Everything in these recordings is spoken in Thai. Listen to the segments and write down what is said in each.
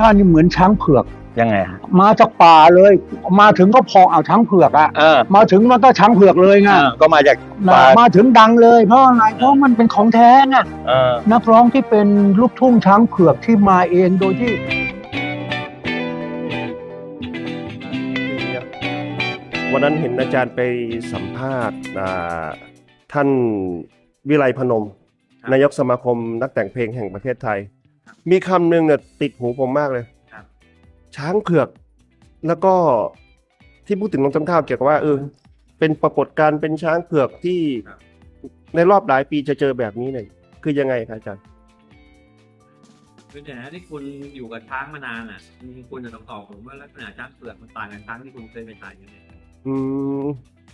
ท่านนี่เหมือนช้างเผือก ยังไงฮะมาจากป่าเลย มาถึงก็พอเอาช้างเผือกอะเออมาถึงมันก็ช้างเผือกเลยไงเออก็มาจากนะป่ามาถึงดังเลยเพราะอะไรเพราะมันเป็นของแท้ไงเออนักร้องที่เป็นลูกทุ่งช้างเผือกที่มาเองโดยที่วันนั้นเห็นอาจารย์ไปสัมภาษณ์อ่าท่านวิไลพนม นายกสมาคมนักแต่งเพลงแห่งประเทศไทย มีคำหนึ่งเนี่ยติดหูผมมากเลยครับ ช้างเผือก แล้วก็ที่พูดถึงน้องจำข้าวเกี่ยวกับว่าเออเป็นปรากฏการณ์เป็นช้างเผือกที่ในรอบหลายปีจะเจอแบบนี้เนี่ยคือยังไงครับอาจารย์คือในฐานะที่คุณอยู่กับช้างมานานอะคุณจะต้องตอบผมว่าลักษณะช้างเผือกมันต่างกับช้างที่คุณเคยไปถ่ายยังไงอืม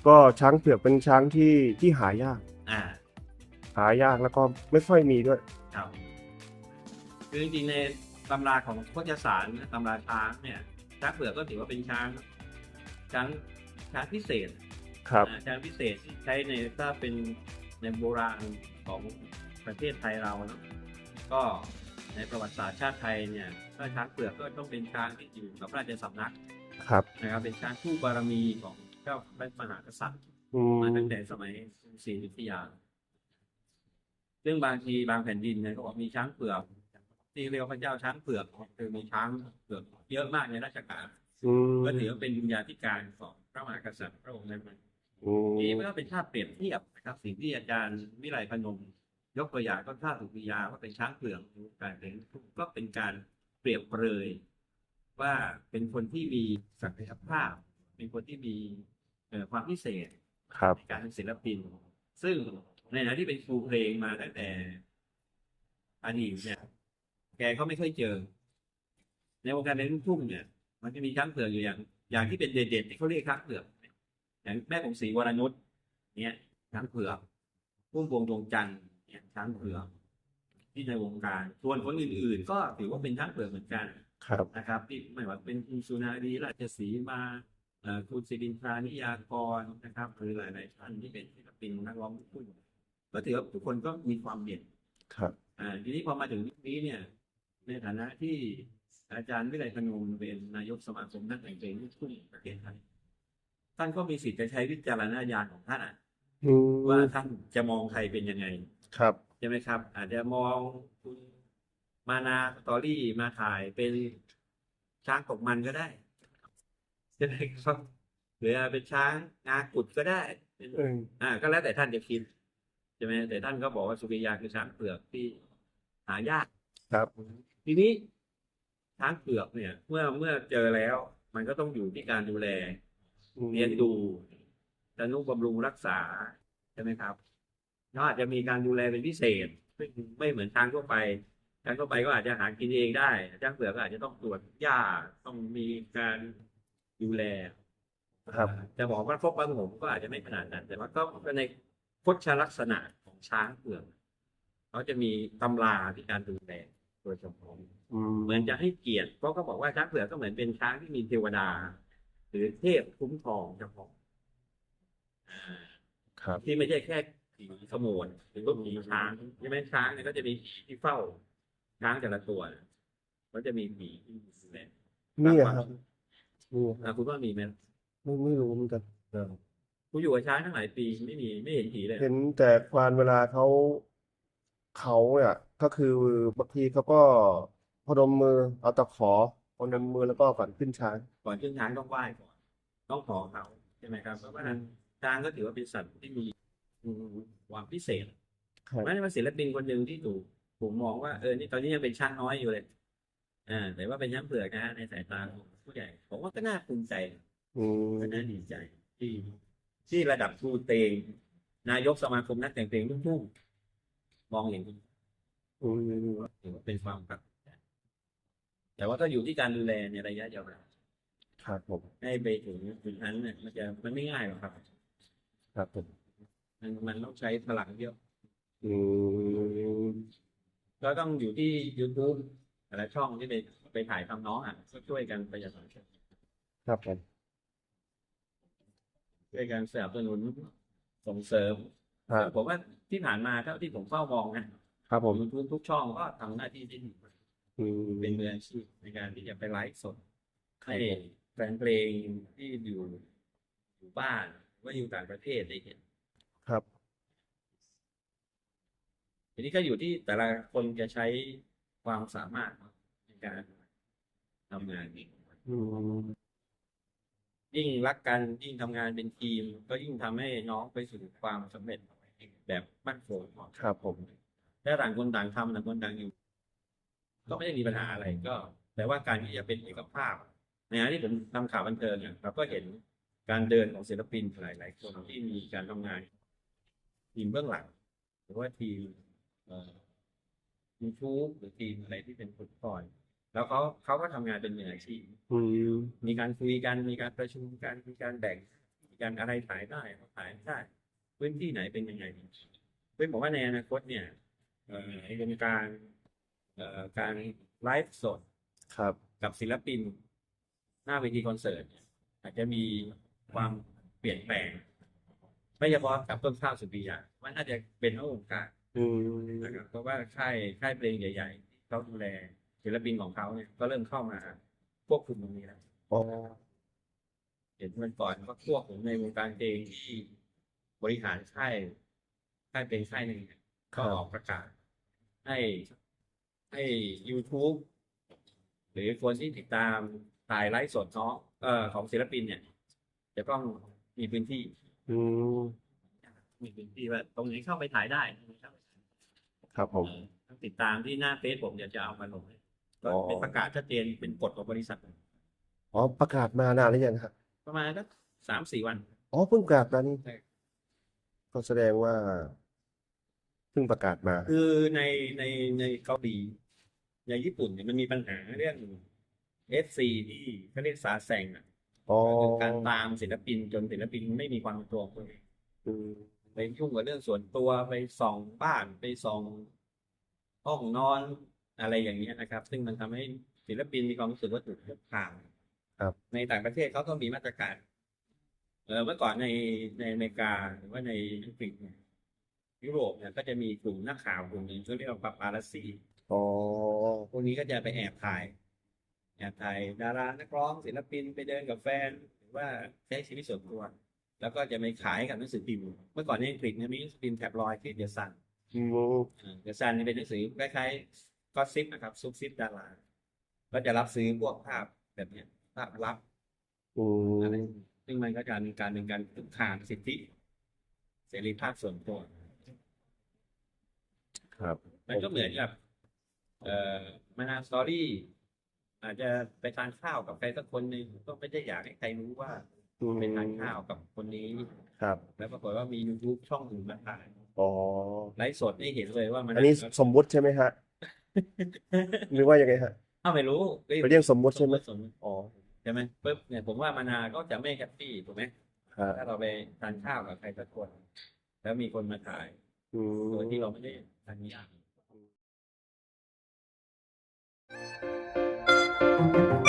ก็ช้างเผือกเป็นช้างที่ที่หายาก อ่า หายากแล้วก็ไม่ค่อยมีด้วย ครับ คือจริงๆในตำราของโคจสารตำราช้างเนี่ยช้างเผือกก็ถือว่าเป็นช้างช้างช้างพิเศษครับอ่าช้างพิเศษที่ใช้ในถ้าเป็นในโบราณของประเทศไทยเราเนอะก็ในประวัติศาสตร์ชาติไทยเนี่ยถ้าช้างเผือกก็ต้องเป็นช้างที่อยู่กับพระราชสำนักครับนะครับ เป็นช้างคู่บารมีของเจ้าพระมหากษัตริย์อืมมาตั้งแต่สมัยกรุงศรีอยุธยา ซึ่งบางทีบางแผ่นดินเนี่ยก็บอกมีช้างเผือก ที่เรียกว่าพระเจ้าช้างเผือกคือมีช้างเผือกเยอะมากในราชการอืมก็ถือว่าเป็นวิญญาธิการของพระมหากษัตริย์พระองค์นั้นอืมนี่มันก็เป็นภาพเปรียบเทียบนะครับสิ่งที่อาจารย์วิไลพนมยกตัวอย่างก็ท่าสุริยาว่าเป็นช้างเผือกการเป็นก็เป็นการเปรียบเปรยว่าเป็นคนที่มีศักยภาพ เป็นคนที่มีเอ่อความพิเศษครับในการเป็นศิลปิน ซึ่งในฐานะที่เป็นครูเพลงมาตั้งแต่อดีตเนี่ย แกก็ไม่ค่อยเจอ ในวงการเพลงลูกทุ่งเนี่ย มันจะมีช้างเผือกอยู่อย่าง อย่างที่เป็นเด่นๆที่เขาเรียกช้างเผือกอย่างแม่ของศรีวรนุชเนี่ยช้างเผือกพุ่มพวงดวงจันทร์เนี่ยช้างเผือกที่ในวงการส่วนคนอื่น ๆ ก็ถือว่าเป็นช้างเผือกเหมือนกันครับนะครับที่ไม่ว่าเป็นคุณสุนารีราชสีมาเอ่อคุณสิรินทรานิยากรนะครับหรือหลายๆท่านที่เป็นศิลปินนักร้องลูกทุ่งก็ถือว่าทุกคนก็มีความเด่นครับ อ่าทีนี้พอมาถึงยุคนี้เนี่ย ในฐานะที่อาจารย์วิไลพนมเป็นนายกสมาคมนักแต่งเพลงลูกทุ่งแห่งประเทศไทยท่านก็มีสิทธิ์จะใช้วิจารณญาณของท่านอะอืมว่าท่านจะมองใครเป็นยังไง ครับใช่ไหมครับ อาจจะมองคุณมานาสตอรี่มาถ่ายเป็นช้างตกมันก็ได้ใช่ไหมครับหรือเป็นช้างงากุดก็ได้เป็นเอออ่า ก็แล้วแต่ท่านจะคิดใช่ไหมแต่ท่านก็บอกว่าสุริยาคือช้างเผือกที่หายากครับ ทีนี้ช้างเผือกเนี่ย เมื่อเมื่อเจอแล้ว มันก็ต้องอยู่ที่การดูแลเลี้ยงดูทนุบำรุงรักษาใช่ไหมครับก็อาจจะมีการดูแลเป็นพิเศษ ไม่ไม่เหมือนช้างทั่วไปช้างทั่วไปก็อาจจะหากินเองได้ช้างเผือกก็อาจจะต้องตรวจหญ้าต้องมีการดูแลครับจะบอกว่าครบประผมก็อาจจะไม่ขนาดนั้น แต่ว่าก็ในพจลักษณะของช้างเผือกเขาจะมีตำราที่การดูแล โดยเฉพาะอืมเหมือนจะให้เกียรติเพราะเขาบอกว่าช้างเผือกก็เหมือนเป็นช้างที่มีเทวดา หรือเทพคุ้มครองเฉพาะครับที่ไม่ใช่แค่ผีขโมยหรือว่าผีช้างใช่ไหมช้างเนี่ยก็จะมีผีที่เฝ้า ช้างแต่ละตัวก็จะมีผีที่ดูแลนี่อะครับนี่อะคุณว่ามีไหมไม่ไม่รู้เหมือนกันคุณอยู่กับช้างทั้งหลายปีไม่มีไม่เห็นผีเลย เห็นแต่ควานเวลาเขา เขาเนี่ยก็คือบางทีเขาก็พนมมือเอาตะขอพนมมือแล้วก็ก่อนขึ้นช้าง ก่อนขึ้นช้างต้องไหว้ก่อนต้องขอเขาใช่ไหมครับเพราะว่านั้นช้างก็ถือว่าเป็นสัตว์ที่มีอืมความพิเศษครับไม่ได้ว่าศิลปินคนหนึ่งที่ถูกผมมองว่าเออนี่ตอนนี้ยังเป็นช้างน้อยอยู่เลยอ่าแต่ว่าเป็นช้างเผือกนะฮะในสายตาของผู้ใหญ่ผมว่าก็น่าภูมิใจอืมก็น่าดีใจที่ที่ระดับครูเตงนายกสมาคมนักแต่งเพลงลูกทุ่ง มองเห็นอืมถือว่าเป็นความกับ แต่ว่าก็อยู่ที่การดูแลในระยะยาวนานครับผมให้ไปถึงจุดนั้นเนี่ยมันจะมันไม่ง่ายหรอกครับ ครับผมมันมันต้องใช้พลังเยอะอืมก็ต้องอยู่ที่ YouTube แต่ละช่องที่ไปไปถ่ายทำน้องอะก็ช่วยกันประหยัดครับผมช่วยกันสนับสนุนส่งเสริม ครับ ผมว่าที่ผ่านมาเท่าที่ผมเฝ้ามองนะครับผมทุกทุกช่องก็ทำหน้าที่ที่ดีอืมเป็นมืออาชีพในการที่จะไปไลฟ์สดให้แฟนเพลงที่อยู่อยู่บ้านหรือว่าอยู่ต่างประเทศได้เห็นครับ ทีนี้ก็อยู่ที่แต่ละคนจะใช้ความสามารถในการทำงานอืมยิ่งรักกันยิ่งทำงานเป็นทีม ก็ยิ่งทำให้น้องไปสู่ความสำเร็จ แบบมั่นคงครับผมถ้าต่างคนต่างทำต่างคนต่างอยู่ ก็ไม่ได้มีปัญหาอะไรก็ แต่ว่าการที่จะเป็นเอกภาพในขณะที่ผมทำข่าวบันเทิงเนี่ยเราก็เห็นการเดินของศิลปินหลาย ๆ คนที่มีการทำงาน ทีมเบื้องหลัง หรือว่าทีมเอ่อยูทูบหรือทีมอะไรที่เป็นฟุตบอลแล้วเขาเขาก็ทำงานเป็นมืออาชีพอืมมีการคุยกันมีการประชุมกันมีการแบ่งมีการอะไรถ่ายได้ถ่ายไม่ได้ พื้นที่ไหนเป็นยังไงเพื่อนบอกว่าในอนาคตเนี่ยเอ่อในวงการเอ่อการไลฟ์สดครับ กับศิลปิน หน้าเวทีคอนเสิร์ตเนี่ยอาจจะมีความเปลี่ยนแปลง ไม่เฉพาะกับต้นข้าวสุริยามันอาจจะเป็นทั้งวงการอืมนะครับเพราะว่าค่ายค่ายเพลงใหญ่ๆที่เขาดูแลศิลปินของเขาเนี่ยก็เริ่มเข้ามาควบคุมตรงนี้แล้วอ๋อเห็นมันก่อนก็พวกผมในวงการเพลงที่ บริหารค่ายค่ายเพลงค่ายหนึ่งเนี่ยก็ออกประกาศ ให้ให้ YouTube หรือคนที่ติดตามถ่ายไลฟ์สดเนาะเอ่อของศิลปินเนี่ย จะต้องมีพื้นที่อืมมีพื้นที่ว่าตรงนี้เข้าไปถ่ายได้นะครับ ครับผมต้องติดตามที่หน้าเฟซผมเดี๋ยวจะเอามาลงให้ก็อ๋อเป็นประกาศชัดเจนเป็นกฎของบริษัทอ๋อประกาศมานานหรือยังครับประมาณสักสามสี่วัน อ๋อเพิ่งประกาศมานี่ใช่ ก็แสดงว่าเพิ่งประกาศมา คือในในในเกาหลี ในญี่ปุ่นเนี่ยมันมีปัญหาเรื่องเอฟซีที่เขาเรียกสาแสงอะอ๋อคือการตามศิลปินจนศิลปินไม่มีความเป็นตัวของตัวเองอืมไปยุ่งกับเรื่องส่วนตัวไปส่องบ้านไปส่องห้องนอนอะไรอย่างเงี้ยนะครับ ซึ่งมันทำให้ศิลปินมีความรู้สึกว่าถูกคุกคามครับ ในต่างประเทศเขาก็มีมาตรการ เออเมื่อก่อนในในอเมริกาหรือว่าในอังกฤษเนี่ยยุโรปเนี่ยก็จะมีกลุ่มนักข่าวกลุ่มหนึ่งที่เรียกว่าปาปารัสซีอ๋อพวกนี้ก็จะไปแอบถ่ายแอบถ่ายดารานักร้องศิลปินไปเดินกับแฟน หรือว่าใช้ชีวิตส่วนตัว แล้วก็จะไปขายกับหนังสือพิมพ์เมื่อก่อนในอังกฤษเนี่ยมีหนังสือพิมพ์แท็บลอยด์ที่เดอะซันอืมเดอะซันเป็นหนังสือคล้ายๆก็ซิปนะครับซุปซิปดาราก็จะรับซื้อพวกภาพแบบเนี้ยภาพลับอือะไรม ซึ่งมันก็จะมีการเป็นการคุกคามสิทธิ เสรีภาพส่วนตัว ครับมันก็เหมือนกับเอ่อมานาสตอรี่ อาจจะไปทานข้าวกับใครสักคนหนึ่งก็ไม่ได้อยากให้ใครรู้ว่าอืมไปทานข้าวกับคนนี้ ครับ แล้วปรากฏว่ามี YouTube ช่องอื่นมาถ่ายอ๋อไลฟ์สดให้เห็นเลยว่ามันอันนี้สมมุติใช่ไหมฮะหรือว่ายังไงฮะอ้าวไม่รู้เป็นเรื่องสมมุติใช่ไหมสมมุติอ๋อใช่ไหมปุ๊บเนี่ยผมว่ามานาก็จะไม่แฮปปี้ถูกไหมถ้าเราไปทานข้าวกับใครสักคน แล้วมีคนมาขายโดยที่เราไม่ได้ทานนี้อะ